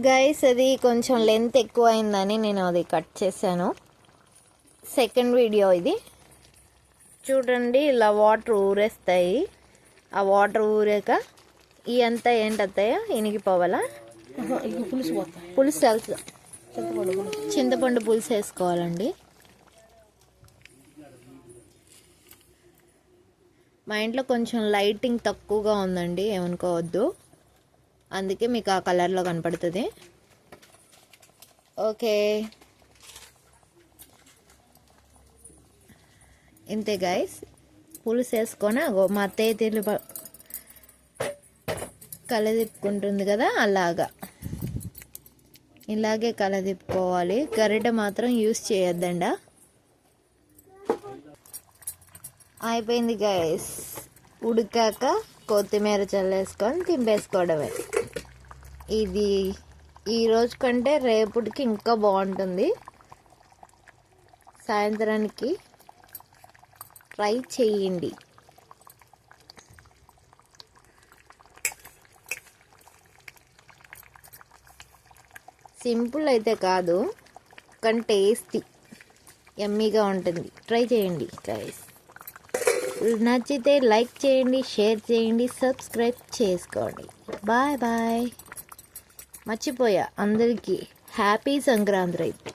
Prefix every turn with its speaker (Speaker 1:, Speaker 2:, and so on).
Speaker 1: Guys అది కొంచెం length ఎక్కువ అయిందని నేను అది కట్ చేశాను. సెకండ్ వీడియో ఇది. చూడండి ఇలా వాటర్ ఊరేస్తాయి. ఆ వాటర్ ఊరాక ఈ అంతా ఏంటత్తయ్య? ఇనిగిపోవాలా?
Speaker 2: పులుసు
Speaker 1: పులుసు
Speaker 2: చింతపండు పులుసు
Speaker 1: వేసుకోవాలండి. మా ఇంట్లో కొంచెం లైటింగ్ తక్కువగా ఉందండి ఏమనుకోవద్దు. అందుకే మీకు ఆ కలర్లో కనపడుతుంది. ఓకే. ఇంతే గాయస్ పులుసు వేసుకొని మా అత్తయ్య తెలు కలదిప్పుకుంటుంది కదా అలాగా. ఇలాగే కలదిప్పుకోవాలి గరిటె మాత్రం యూస్ చేయొద్దండ? అయిపోయింది గైస్ ఉడికాక కొత్తిమీర చల్లేసుకొని తింపేసుకోవడమే. ఇది ఈరోజు కంటే రేపటికి ఇంకా బాగుంటుంది. సాయంత్రానికి ట్రై చేయండి. సింపుల్ అయితే కాదు కానీ టేస్టీ ఎమ్మీగా ఉంటుంది. ట్రై చేయండి గైస్ నచ్చితే లైక్ చేయండి షేర్ చేయండి సబ్స్క్రైబ్ చేసుకోండి. Bye bye. మర్చిపోయా. అందరికీ హ్యాపీ సంక్రాంతి. రైతు